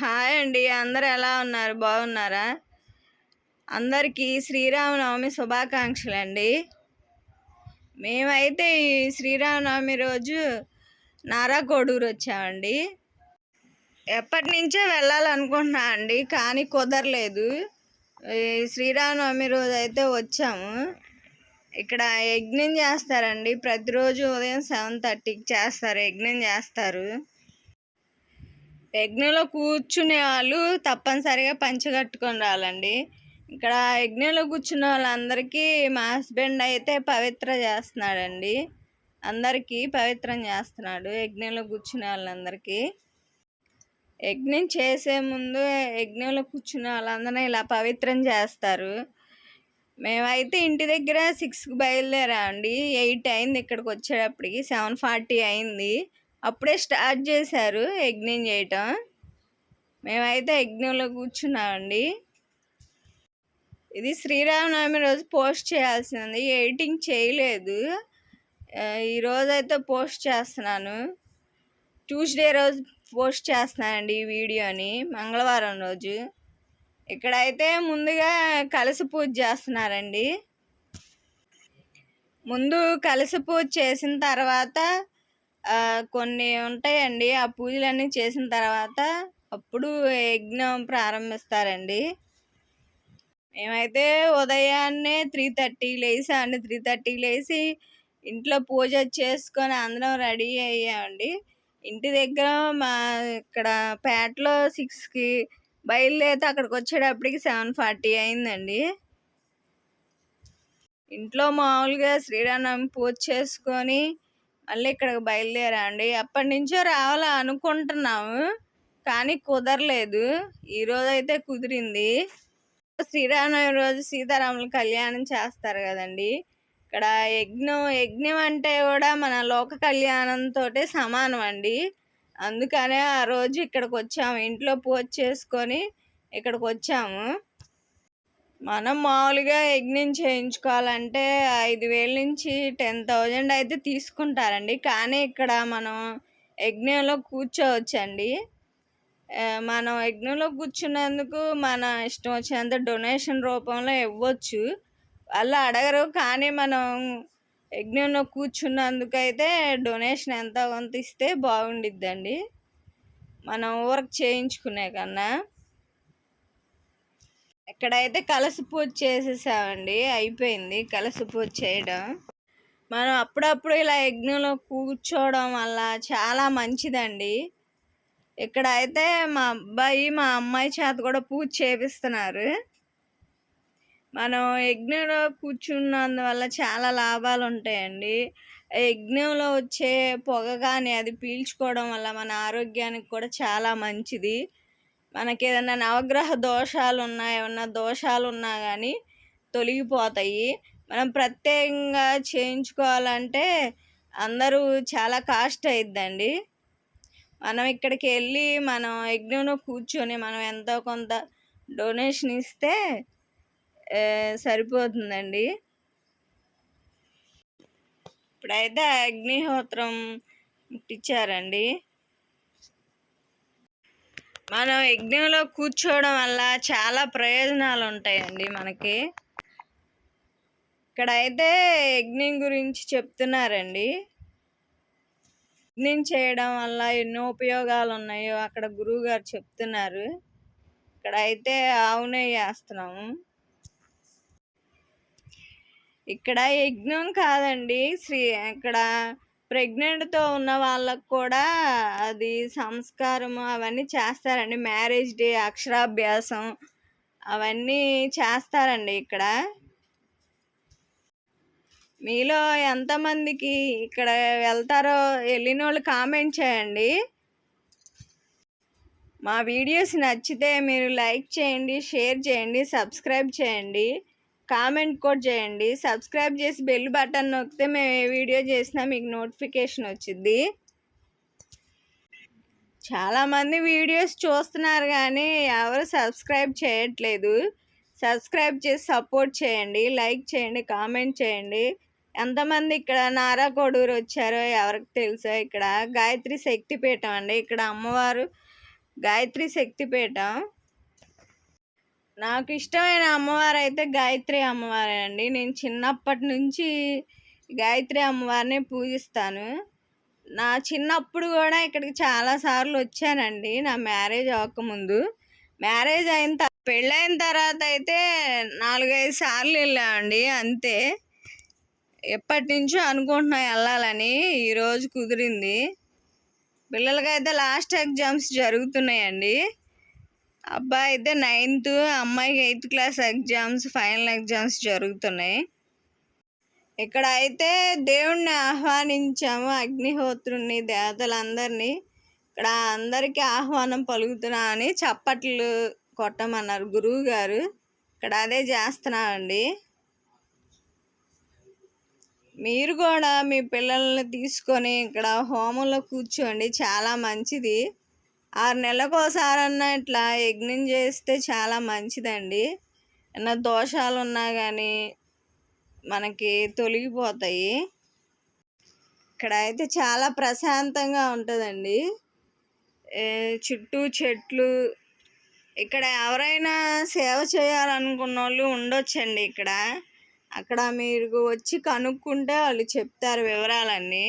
Hi అండి. అందరు ఎలా ఉన్నారు? బాగున్నారా? అందరికీ శ్రీరామనవమి శుభాకాంక్షలు అండి మేమైతే ఈ శ్రీరామనవమి రోజు నారాకోడూరు వచ్చామండి. ఎప్పటి నుంచో వెళ్ళాలనుకుంటున్నా అండి కానీ కుదరలేదు. ఈ శ్రీరామనవమి రోజు అయితే వచ్చాము. ఇక్కడ యజ్ఞం చేస్తారండి. ప్రతిరోజు ఉదయం సెవెన్ థర్టీకి చేస్తారు యజ్ఞం చేస్తారు. యజ్ఞంలో కూర్చునే వాళ్ళు తప్పనిసరిగా పంచ కట్టుకొని రావాలండి ఇక్కడ యజ్ఞంలో కూర్చున్న వాళ్ళందరికీ మా హస్బెండ్ అయితే పవిత్ర చేస్తున్నాడండి. అందరికీ పవిత్రం చేస్తున్నాడు యజ్ఞంలో కూర్చునే వాళ్ళందరికీ. యజ్ఞం చేసే ముందు యజ్ఞంలో కూర్చున్న వాళ్ళందరినీ ఇలా పవిత్రం చేస్తారు. మేమైతే ఇంటి దగ్గర సిక్స్కి బయలుదేరామండి. ఎయిట్ అయింది ఇక్కడికి వచ్చేటప్పటికి సెవెన్ ఫార్టీ అయింది. అప్పుడే స్టార్ట్ చేశారు యజ్ఞం చేయటం. మేమైతే యజ్ఞంలో కూర్చున్నామండి. ఇది శ్రీరామనవమి రోజు పోస్ట్ చేయాల్సింది. ఎడిటింగ్ చేయలేదు. ఈరోజు అయితే పోస్ట్ చేస్తున్నాను. ట్యూస్డే రోజు పోస్ట్ చేస్తున్నానండి ఈ వీడియోని మంగళవారం రోజు. ఇక్కడైతే ముందుగా కలసి పూజ చేస్తున్నారండి. ముందు కలసి పూజ చేసిన తర్వాత కొన్ని ఉంటాయండి. ఆ పూజలన్నీ చేసిన తర్వాత అప్పుడు యజ్ఞం ప్రారంభిస్తారండి. మేమైతే ఉదయాన్నే త్రీ థర్టీ లేసామండి త్రీ థర్టీ లేచి ఇంట్లో పూజ చేసుకొని అందరం రెడీ అయ్యామండి. ఇంటి దగ్గర మా ఇక్కడ పేటలో సిక్స్కి బయలుదేరితే అక్కడికి వచ్చేటప్పటికి సెవెన్ ఫార్టీ అయిందండి. ఇంట్లో మామూలుగా శ్రీరామనవమి పూజ చేసుకొని మళ్ళీ ఇక్కడికి బయలుదేరండి. అప్పటి నుంచో రావాలా అనుకుంటున్నాము కానీ కుదరలేదు. ఈరోజు అయితే కుదిరింది. శ్రీరామనవమి రోజు సీతారాముల కళ్యాణం చేస్తారు కదండి. ఇక్కడ యజ్ఞం యజ్ఞం అంటే కూడా మన లోక కళ్యాణంతో సమానం అండి. అందుకనే ఆ రోజు ఇక్కడికి వచ్చాము. ఇంట్లో పూజ చేసుకొని ఇక్కడికి వచ్చాము. మనం మామూలుగా యజ్ఞం చేయించుకోవాలంటే ఐదు వేల నుంచి టెన్ థౌజండ్ అయితే తీసుకుంటారండి. కానీ ఇక్కడ మనం యజ్ఞంలో కూర్చోవచ్చండి. మనం యజ్ఞంలో కూర్చున్నందుకు మన ఇష్టం వచ్చినంత డొనేషన్ రూపంలో ఇవ్వచ్చు. వాళ్ళు అడగరు కానీ మనం యజ్ఞంలో కూర్చున్నందుకైతే డొనేషన్ ఎంత కొంత ఇస్తే బాగుండిద్దండి. మనం వర్క్ చేయించుకునే కన్నా. ఇక్కడైతే కలసి పూజ చేసేసామండి అయిపోయింది కలసి పూజ చేయడం. మనం అప్పుడప్పుడు ఇలా యజ్ఞంలో కూర్చోవడం వల్ల చాలా మంచిదండి. ఇక్కడ అయితే మా అబ్బాయి మా అమ్మాయి చేత కూడా పూజ చేపిస్తున్నారు. మనం యజ్ఞంలో కూర్చున్నందువల్ల చాలా లాభాలు ఉంటాయండి. యజ్ఞంలో వచ్చే పొగ కానీ అది పీల్చుకోవడం వల్ల మన ఆరోగ్యానికి కూడా చాలా మంచిది. మనకి ఏదైనా నవగ్రహ దోషాలు ఉన్నా ఏమన్నా దోషాలు ఉన్నా కానీ తొలగిపోతాయి. మనం ప్రత్యేకంగా చేయించుకోవాలంటే అందరూ చాలా కాస్ట్ అయిద్దండి. మనం ఇక్కడికి వెళ్ళి మనం యజ్ఞంలో కూర్చొని మనం ఎంతో కొంత డొనేషన్ ఇస్తే సరిపోతుందండి. ఇప్పుడైతే అగ్నిహోత్రం ఇచ్చారండి. మనం యజ్ఞంలో కూర్చోవడం వల్ల చాలా ప్రయోజనాలు ఉంటాయండి మనకి. ఇక్కడైతే యజ్ఞం గురించి చెప్తున్నారండి. యజ్ఞం చేయడం వల్ల ఎన్నో ఉపయోగాలు ఉన్నాయో అక్కడ గురువు గారు చెప్తున్నారు. ఇక్కడైతే ఆవునే నెయ్యి వేస్తున్నాము. ఇక్కడ యజ్ఞం కాదండి. శ్రీ ఇక్కడ ప్రెగ్నెంట్తో ఉన్న వాళ్ళకు కూడా అది సంస్కారం అవన్నీ చేస్తారండి. మ్యారేజ్ డే అక్షరాభ్యాసం అవన్నీ చేస్తారండి ఇక్కడ. మీలో ఎంతమందికి ఇక్కడ వెళ్తారో వెళ్ళిన వాళ్ళు కామెంట్ చేయండి. మా వీడియోస్ నచ్చితే మీరు లైక్ చేయండి షేర్ చేయండి సబ్స్క్రైబ్ చేయండి. కామెంట్ కూడా చేయండి. సబ్స్క్రైబ్ చేసి బెల్ బటన్ నొక్కితే మేము ఏ వీడియో చేసినా మీకు నోటిఫికేషన్ వచ్చింది చాలామంది వీడియోస్ చూస్తున్నారు కానీ ఎవరు సబ్స్క్రైబ్ చేయట్లేదు. సబ్స్క్రైబ్ చేసి సపోర్ట్ చేయండి. లైక్ చేయండి కామెంట్ చేయండి. ఎంతమంది ఇక్కడ నారా కొడూరు వచ్చారో ఎవరికి తెలుసో ఇక్కడ గాయత్రి శక్తిపీఠం అండి. ఇక్కడ అమ్మవారు గాయత్రి శక్తిపీఠం. నాకు ఇష్టమైన అమ్మవారు అయితే గాయత్రి అమ్మవారే అండి నేను చిన్నప్పటి నుంచి గాయత్రి అమ్మవారిని పూజిస్తాను. నా చిన్నప్పుడు కూడా ఇక్కడికి చాలా సార్లు వచ్చానండి. నా మ్యారేజ్ అవ్వకముందు. మ్యారేజ్ అయిన తర్వాత పెళ్ళైన తర్వాత అయితే నాలుగైదు సార్లు వెళ్ళామండి. అంతే. ఎప్పటి నుంచో అనుకుంటున్నా వెళ్ళాలని. ఈరోజు కుదిరింది. పిల్లలకైతే లాస్ట్ ఎగ్జామ్స్ జరుగుతున్నాయండి. అబ్బాయి అయితే నైన్త్ అమ్మాయికి eighth class exams final exams జరుగుతున్నాయి. ఇక్కడ అయితే దేవుణ్ణి ఆహ్వానించాము అగ్నిహోత్రుని దేవతలందరినీ. ఇక్కడ అందరికీ ఆహ్వానం పలుకుతున్నా అని చప్పట్లు కొట్టమన్నారు గురువు గారు ఇక్కడ అదే చేస్తున్నామండి మీరు కూడా మీ పిల్లల్ని తీసుకొని ఇక్కడ హోమంలో కూర్చోండి చాలా మంచిది. ఆరు నెలలకు ఒకసారన్నా ఇట్లా యజ్ఞం చేస్తే చాలా మంచిదండి. ఏమన్నా దోషాలు ఉన్నా కానీ మనకి తొలగిపోతాయి. ఇక్కడ అయితే చాలా ప్రశాంతంగా ఉంటుందండి. చుట్టూ చెట్లు. ఇక్కడ ఎవరైనా సేవ చేయాలనుకున్న వాళ్ళు ఉండొచ్చండి ఇక్కడ. అక్కడ మీరు వచ్చి కనుక్కుంటే వాళ్ళు చెప్తారు వివరాలన్నీ.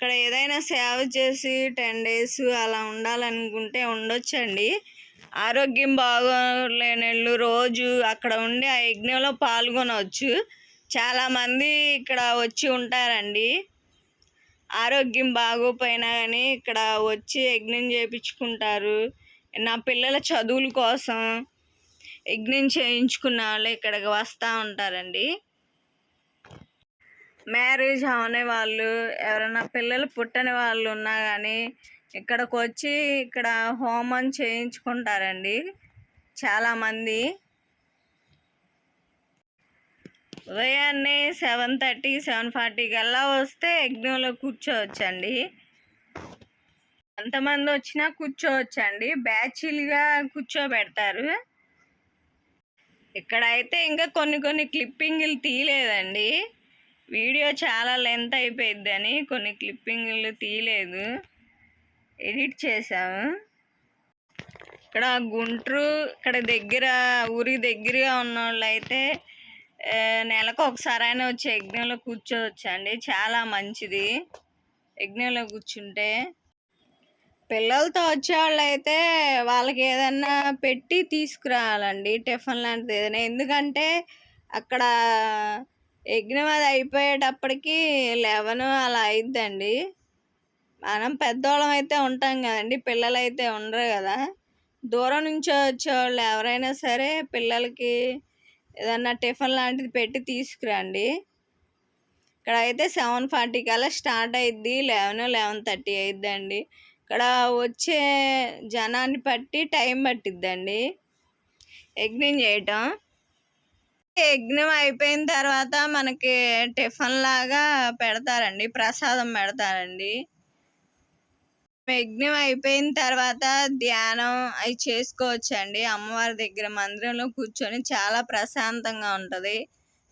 ఇక్కడ ఏదైనా సేవ చేసి టెన్ డేస్ అలా ఉండాలనుకుంటే ఉండొచ్చండి. ఆరోగ్యం బాగోలేనోళ్ళు రోజు అక్కడ ఉండి ఆ యజ్ఞంలో పాల్గొనవచ్చు. చాలామంది ఇక్కడ వచ్చి ఉంటారండి. ఆరోగ్యం బాగోపోయినా కానీ ఇక్కడ వచ్చి యజ్ఞం చేయించుకుంటారు నా పిల్లల చదువుల కోసం యజ్ఞం చేయించుకున్న వాళ్ళు ఇక్కడికి వస్తూ ఉంటారండి. మ్యారేజ్ అవనే వాళ్ళు ఎవరైనా పిల్లలు పుట్టని వాళ్ళు ఉన్నా కానీ ఇక్కడికి వచ్చి ఇక్కడ హోమం చేయించుకుంటారండి చాలామంది. ఉదయాన్నే సెవెన్ థర్టీ సెవెన్ ఫార్టీ కల్లా వస్తే యజ్ఞంలో కూర్చోవచ్చండి. ఎంతమంది వచ్చినా కూర్చోవచ్చండి. బ్యాచిల్గా కూర్చోబెడతారు. ఇక్కడ అయితే ఇంకా కొన్ని కొన్ని క్లిప్పింగ్లు తీయలేదండి. వీడియో చాలా లెంత్ అయిపోయిద్దని కొన్ని క్లిప్పింగ్లు తీయలేదు. ఎడిట్ చేసాము ఇక్కడ గుంటూరు ఇక్కడ దగ్గర ఊరి దగ్గరగా ఉన్న వాళ్ళైతే నెలకు ఒకసారైనా వచ్చి యజ్ఞంలో కూర్చోవచ్చండి. చాలా మంచిది యజ్ఞంలో కూర్చుంటే. పిల్లలతో వచ్చేవాళ్ళు అయితే వాళ్ళకి ఏదన్నా పెట్టి తీసుకురావాలండి టిఫిన్ లాంటిది ఏదైనా. ఎందుకంటే అక్కడ యజ్ఞం అది అయిపోయేటప్పటికి లెవెన్ అలా అయిద్దండి. మనం పెద్దవాళ్ళం అయితే ఉంటాం కదండి పిల్లలు అయితే ఉండరు కదా. దూరం నుంచి వచ్చేవాళ్ళు ఎవరైనా సరే పిల్లలకి ఏదన్నా టిఫిన్ లాంటిది పెట్టి తీసుకురండి. ఇక్కడ అయితే సెవెన్ ఫార్టీ కల్లా స్టార్ట్ అయ్యిద్ది లెవెన్ లెవెన్ థర్టీ అయిద్దండి. ఇక్కడ వచ్చే జనాన్ని బట్టి టైం పట్టిద్దండి. యజ్ఞం చేయటం. యజ్ఞం అయిపోయిన తర్వాత మనకి టిఫిన్ లాగా పెడతారండి ప్రసాదం పెడతారండి. యజ్ఞం అయిపోయిన తర్వాత ధ్యానం అవి చేసుకోవచ్చండి. అమ్మవారి దగ్గర మందిరంలో కూర్చొని చాలా ప్రశాంతంగా ఉంటుంది.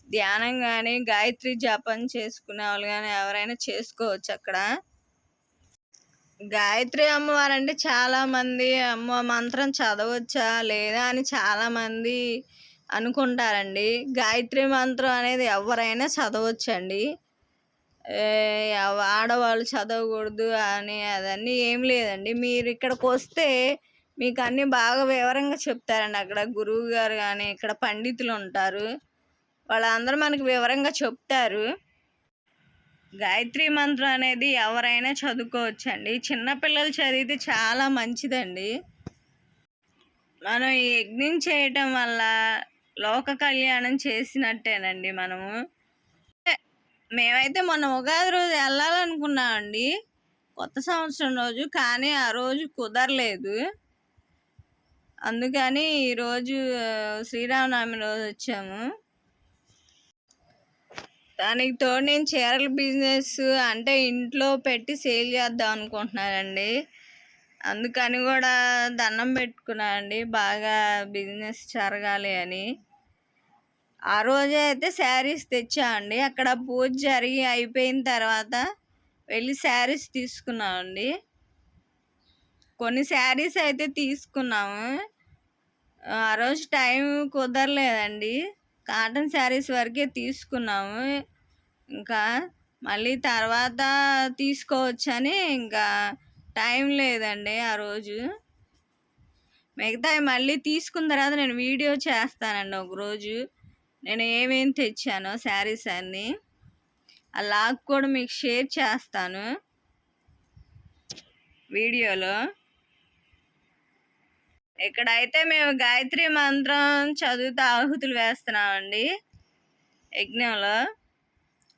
ధ్యానం కానీ గాయత్రి జపం చేసుకునే వాళ్ళు కానీ ఎవరైనా చేసుకోవచ్చు అక్కడ. గాయత్రి అమ్మవారు అంటే చాలామంది అమ్మ మంత్రం చదవచ్చా లేదా అని చాలామంది అనుకుంటారండి. గాయత్రి మంత్రం అనేది ఎవరైనా చదవచ్చండి. ఆడవాళ్ళు చదవకూడదు అని అదన్నీ ఏం లేదండి. మీరు ఇక్కడికి వస్తే మీకు అన్నీ బాగా వివరంగా చెప్తారండి. అక్కడ గురువు గారు కానీ ఇక్కడ పండితులు ఉంటారు. వాళ్ళందరూ మనకు వివరంగా చెప్తారు. గాయత్రి మంత్రం అనేది ఎవరైనా చదువుకోవచ్చండి. చిన్నపిల్లలు చదివితే చాలా మంచిదండి. మనం ఈ యజ్ఞం చేయటం వల్ల లోక కళ్యాణం చేసినట్టేనండి మనము. మేమైతే మొన్న ఉగాది రోజు వెళ్ళాలనుకున్నామండి కొత్త సంవత్సరం రోజు కానీ ఆ రోజు కుదరలేదు. అందుకని ఈరోజు శ్రీరామనవమి రోజు వచ్చాము. దానికి తోడు నేను చీరల బిజినెస్ అంటే ఇంట్లో పెట్టి సేల్ చేద్దాం అనుకుంటున్నానండి. అందుకని కూడా దండం పెట్టుకున్నానండి బాగా బిజినెస్ జరగాలి అని. ఆ రోజే అయితే శారీస్ తెచ్చామండి అక్కడ పూజ జరిగి అయిపోయిన తర్వాత వెళ్ళి శారీస్ తీసుకున్నామండి కొన్ని శారీస్ అయితే తీసుకున్నాము. ఆ రోజు టైం కుదరలేదండి. కాటన్ శారీస్ వరకే తీసుకున్నాము. ఇంకా మళ్ళీ తర్వాత తీసుకోవచ్చని ఇంకా టైం లేదండి ఆ రోజు. మిగతా మళ్ళీ తీసుకున్న తర్వాత నేను వీడియో చేస్తానండి ఒకరోజు నేను ఏమేమి తెచ్చానో శారీస్ అన్నీ. ఆ లాగ్ కూడా మీకు షేర్ చేస్తాను. వీడియోలో. ఇక్కడైతే మేము గాయత్రి మంత్రం చదువుతూ ఆహుతులు వేస్తున్నామండి. యజ్ఞంలో.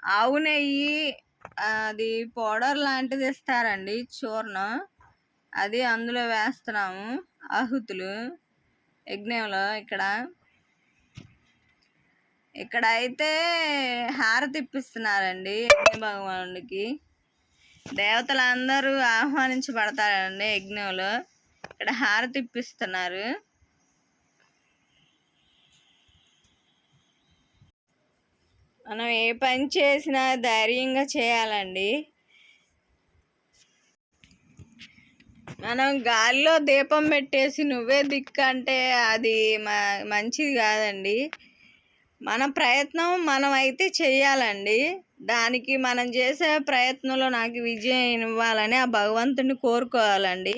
ఆవు నెయ్యి అది పౌడర్ లాంటిది ఇస్తారండి చూర్ణం. అది అందులో వేస్తున్నాము. ఆహుతులు యజ్ఞంలో ఇక్కడ. ఇక్కడ అయితే హారతి ఇప్పిస్తున్నారండి యజ్ఞ భగవానుడికి. దేవతలందరూ ఆహ్వానించబడతారండి యజ్ఞంలో. ఇక్కడ హారతి ఇప్పిస్తున్నారు. మనం ఏ పని చేసినా ధైర్యంగా చేయాలండి. మనం గాలిలో దీపం పెట్టేసి నువ్వే దిక్కు అంటే అది మంచిది కాదండి. మన ప్రయత్నం మనం అయితే చేయాలండి దానికి మనం చేసే ప్రయత్నంలో నాకు విజయం ఇవ్వాలని ఆ భగవంతుని కోరుకోవాలండి.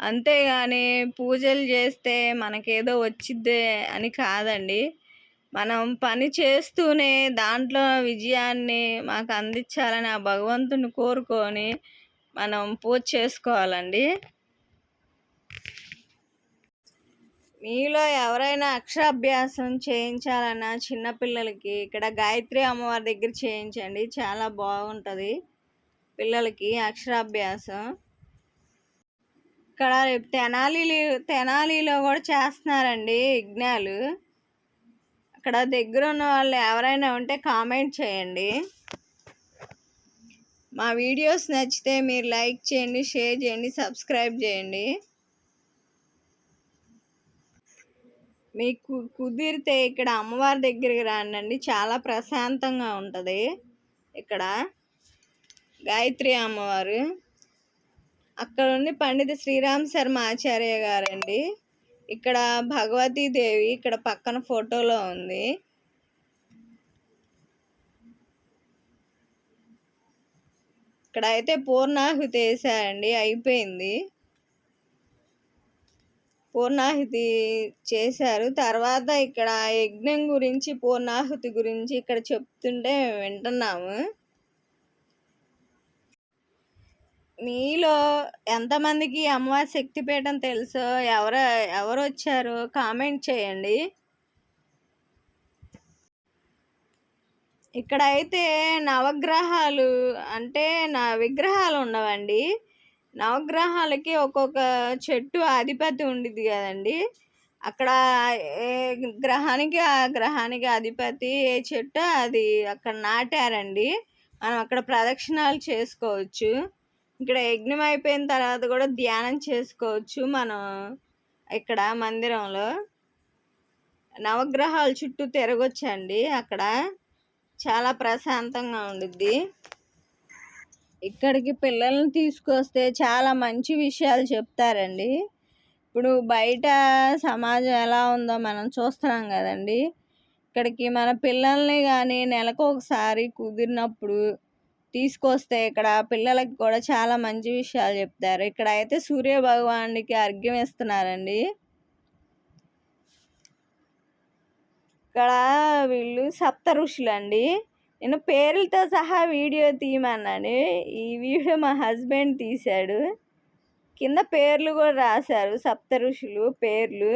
అంతేగాని పూజలు చేస్తే మనకేదో వచ్చిద్దే అని కాదండి. మనం పని చేస్తూనే దాంట్లో విజయాన్ని మాకు అందించాలని ఆ భగవంతుని కోరుకొని మనం పూజ చేసుకోవాలండి. మీలో ఎవరైనా అక్షరాభ్యాసం చేయించాలన్నా చిన్నపిల్లలకి ఇక్కడ గాయత్రి అమ్మవారి దగ్గర చేయించండి చాలా బాగుంటుంది పిల్లలకి అక్షరాభ్యాసం. ఇక్కడ తెనాలి తెనాలిలో కూడా చేస్తున్నారండి యజ్ఞాలు అక్కడ దగ్గర ఉన్న వాళ్ళు ఎవరైనా ఉంటే కామెంట్ చేయండి. మా వీడియోస్ నచ్చితే మీరు లైక్ చేయండి షేర్ చేయండి సబ్స్క్రైబ్ చేయండి. మీకు కుదిరితే ఇక్కడ అమ్మవారి దగ్గరికి రానండి. చాలా ప్రశాంతంగా ఉంటుంది ఇక్కడ. గాయత్రి అమ్మవారు. అక్కడ ఉండి పండిత శ్రీరామ్ శర్మ ఆచార్య గారండి. ఇక్కడ భగవతీదేవి ఇక్కడ పక్కన ఫోటోలో ఉంది. ఇక్కడ అయితే పూర్ణాహుతి వేసారండి అయిపోయింది. పూర్ణాహుతి చేశారు. తర్వాత ఇక్కడ యజ్ఞం గురించి పూర్ణాహుతి గురించి ఇక్కడ చెప్తుంటే వింటున్నాము. మీలో ఎంతమందికి అమ్మవారి శక్తిపీఠం తెలుసో? ఎవరు ఎవరు వచ్చారో? కామెంట్ చేయండి. ఇక్కడ అయితే నవగ్రహాలు అంటే నా విగ్రహాలు ఉండవండి నవగ్రహాలకి ఒక్కొక్క చెట్టు అధిపతి ఉండిద్ది కదండి. అక్కడ ఏ గ్రహానికి ఆ గ్రహానికి అధిపతి ఏ చెట్టు అది అక్కడ నాటారండి. మనం అక్కడ ప్రదక్షిణాలు చేసుకోవచ్చు. ఇక్కడ యజ్ఞం అయిపోయిన తర్వాత కూడా ధ్యానం చేసుకోవచ్చు మనం ఇక్కడ మందిరంలో. నవగ్రహాల చుట్టూ తిరగొచ్చండి. అక్కడ చాలా ప్రశాంతంగా ఉండిద్ది. ఇక్కడికి పిల్లల్ని తీసుకొస్తే చాలా మంచి విషయాలు చెప్తారండి. ఇప్పుడు బయట సమాజం ఎలా ఉందో మనం చూస్తున్నాం కదండి. ఇక్కడికి మన పిల్లల్ని కానీ నెలకు ఒకసారి కుదిరినప్పుడు తీసుకొస్తే ఇక్కడ పిల్లలకి కూడా చాలా మంచి విషయాలు చెప్తారు. ఇక్కడ అయితే సూర్య భగవానుడికి అర్ఘ్యం ఇస్తున్నారండి ఇక్కడ వీళ్ళు సప్త ఋషులు అండి నేను పేర్లతో సహా వీడియో తీయమన్నాను. ఈ వీడియో మా హస్బెండ్ తీశాడు. కింద పేర్లు కూడా రాశారు సప్త ఋషులు పేర్లు.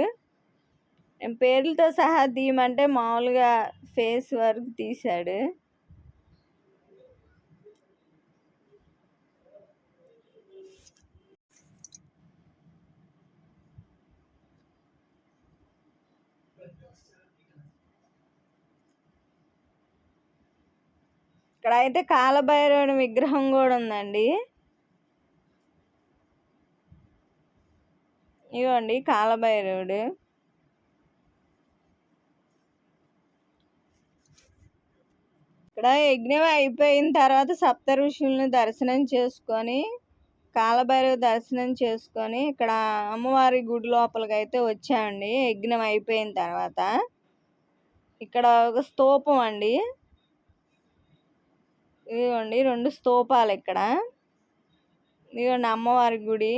నేను పేర్లతో సహా తీయమంటే మామూలుగా ఫేస్ వరకు తీశాడు. ఇక్కడ అయితే కాలభైరవుని విగ్రహం కూడా ఉందండి. ఇవ్వండి కాలభైరవుడు. ఇక్కడ యజ్ఞం అయిపోయిన తర్వాత సప్త ఋషులను దర్శనం చేసుకొని కాలభైరవ దర్శనం చేసుకొని ఇక్కడ అమ్మవారి గుడి లోపలికి అయితే వచ్చామండి. యజ్ఞం అయిపోయిన తర్వాత. ఇక్కడ ఒక స్తూపం అండి. ఇదిగోండి రెండు స్తూపాలు ఇక్కడ. ఇదిగోండి అమ్మవారి గుడి.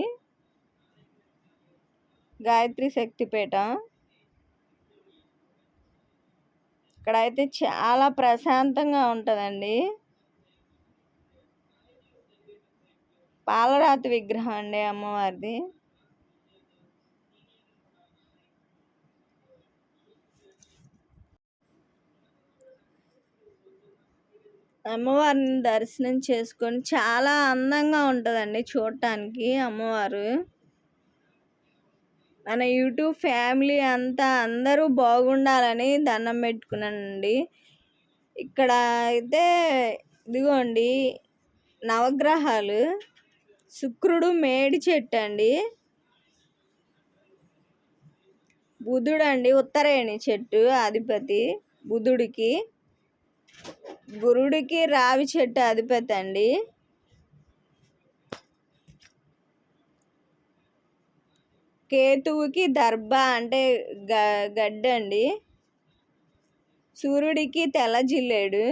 గాయత్రి శక్తిపేట ఇక్కడైతే చాలా ప్రశాంతంగా ఉంటుందండి. పాలరాతి విగ్రహం అండి అమ్మవారిది. అమ్మవారిని దర్శనం చేసుకొని చాలా అందంగా ఉంటుందండి చూడటానికి అమ్మవారు. మన యూట్యూబ్ ఫ్యామిలీ అంతా అందరూ బాగుండాలని దండం పెట్టుకున్నానండి. ఇక్కడ అయితే ఇదిగోండి నవగ్రహాలు శుక్రుడు మేడి చెట్టు అండి. బుధుడు అండి ఉత్తరాయణి చెట్టు అధిపతి బుధుడికి. గురుడికి రావి చెట్టు అధిపతి అండి. కేతువుకి దర్భ అంటే గ గడ్డండి సూర్యుడికి తెల్ల జిల్లేడు.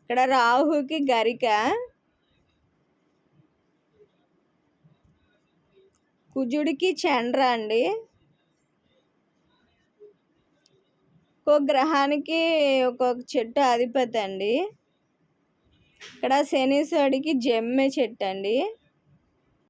ఇక్కడ రాహుకి గరిక. కుజుడికి చండ్ర అండి. ఒక్కో గ్రహానికి ఒక్కొక్క చెట్టు అధిపతి అండి. ఇక్కడ శనీశ్వరుడికి జమ్మె చెట్టు అండి